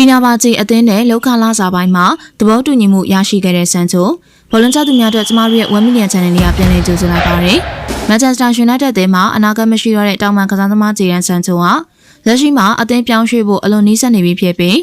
ီနာဘာဂျီအသင်းနဲ့လောက်ခလာစာပိုင်းမှာသဘောတူညီမှုရရှိခဲ့တဲ့ဆန်ချိုဘောလုံးချသူများအတွက်ကျမတို့ရဲ့1 million channel လေးကပြန်လည်ကြိုဆိုလိုက်ပါတယ်။ Manchester United တဲမှာအနာဂတ်မရှိတော့တဲ့တောင်ပန်ကစားသမားဂျီရန်ဆန်ချိုဟာလက်ရှိမှာအသင်းပြောင်းရွှေ့ဖို့အလွန်နီးစပ်နေပြီဖြစ်ပြီး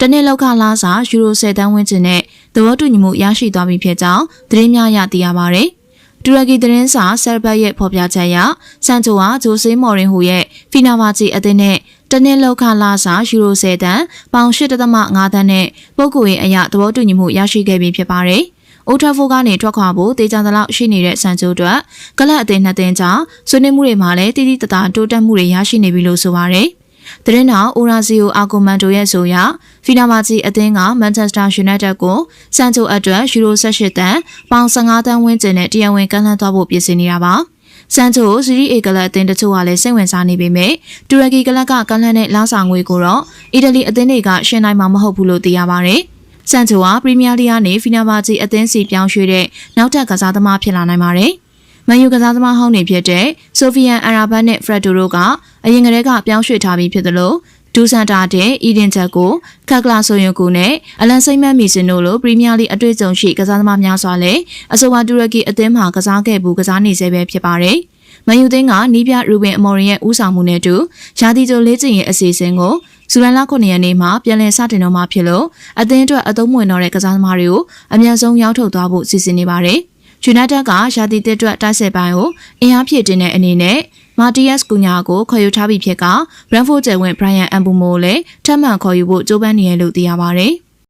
တနေ့လောက်ခလာစာယူရို10တန်းဝန်းကျင်နဲ့သဘောတူညီမှုရရှိသွားပြီဖြစ်ကြောင်းသတင်းများရသိရပါတယ်။တူရကီသတင်းစာဆာဘတ်ရဲ့ဖော်ပြချက်အရဆန်ချိုဟာဂျိုဆေးမော်ရင်ဟူရဲ့ဖီနာဘာဂျီအသင်းနဲ့ တနစ်လောက်ခလာစာယူရို10တန်ပေါင်8.5တန်းနဲ့ပုဂ္ဂိုလ်ရေးအရာသဘောတူညီမှုရရှိခဲ့ပြီဖြစ်ပါတယ်။အိုထရာဖိုကနေထွက်ခွာဖို့တေချာသလောက်ရှိနေတဲ့ဆန်ချိုအတွက်ကလပ်အသင်းနှစ်သင်းကြားဆွေးနွေးမှုတွေမှာလည်းတိတိတသားတိုးတက်မှုတွေရရှိနေပြီလို့ဆိုပါတယ်။သတင်းတော်အိုရာဇီယိုအာဂိုမန်တိုရဲ့ဆိုအရဖီနာမာဂျီအသင်းကမန်ချက်စတာယူနိုက်တက်ကိုစန်ချိုအတွက်ယူရို18တန်ပေါင်15တန်းဝန်းကျင်နဲ့တရားဝင်ကမ်းလှမ်းသွားဖို့ပြင်ဆင်နေတာပါ။ စန်ချိုစီရီအေကလပ်အသင်းတချို့ကလည်းစိတ်ဝင်စားနေပေမဲ့တူရကီကလပ်ကကမ်းလှမ်းတဲ့လာဆောင်ငွေကိုတော့အီတလီအသင်းတွေကရှင်းနိုင်မှာမဟုတ်ဘူးလို့သိရပါတယ်။စန်ချိုဟာပရီးမီးယားလိကနေဖီနာဘာဂျီအသင်းစီပြောင်းရွှေ့တဲ့နောက်ထပ်ကစားသမားဖြစ်လာနိုင်ပါတယ်။မန်ယူကစားသမားဟောင်းတွေဖြစ်တဲ့ဆိုဖီယန်အရာဘတ်နဲ့ဖရက်ဒိုတို့ကအရင်ကတည်းကပြောင်းရွှေ့ထားပြီးဖြစ်သလို ဒူဆန်တာတဲ့အီဒင်ချက်ကိုခက်ကလာဆိုယွန်ကိုနဲ့အလန်စိမ့်မန်မီစင်တို့လိုပရီးမီးယားလိအတွေ့အကြုံရှိကစားသမားများစွာလည်းအဆိုပါတူရကီအသင်းမှကစားခဲ့ဘူးကစားနေဆဲပဲဖြစ်ပါတယ်။မန်ယူသင်းကနီးပြရူဘင်အမော်ရင်ရဲ့ဦးဆောင်မှုနဲ့အတူရာသီကျိုလေးကျင်ရဲ့အစီအစဉ်ကိုဇူလိုင်လ9ရက်နေ့မှာပြန်လည်စတင်တော့မှာဖြစ်လို့အသင်းအတွက်အသုံးဝင်တော့တဲ့ကစားသမားတွေကိုအမြန်ဆုံးရောက်ထုတ်သွားဖို့စီစဉ်နေပါတယ်။ United ကရာသီတစ်အတွက်တိုက်စစ်ပိုင်းကိုအင်အားဖြည့်တင်တဲ့အနေနဲ့ မာတီယက်စ်ကူညာကိုခေါ်ယူထားပြီးဖြစ်က Brentford ကျယ်ဝင် Brian Ambumo ကိုလည်းထပ်မံခေါ်ယူဖို့ကြိုးပမ်းနေရလို့သိရပါဗျ။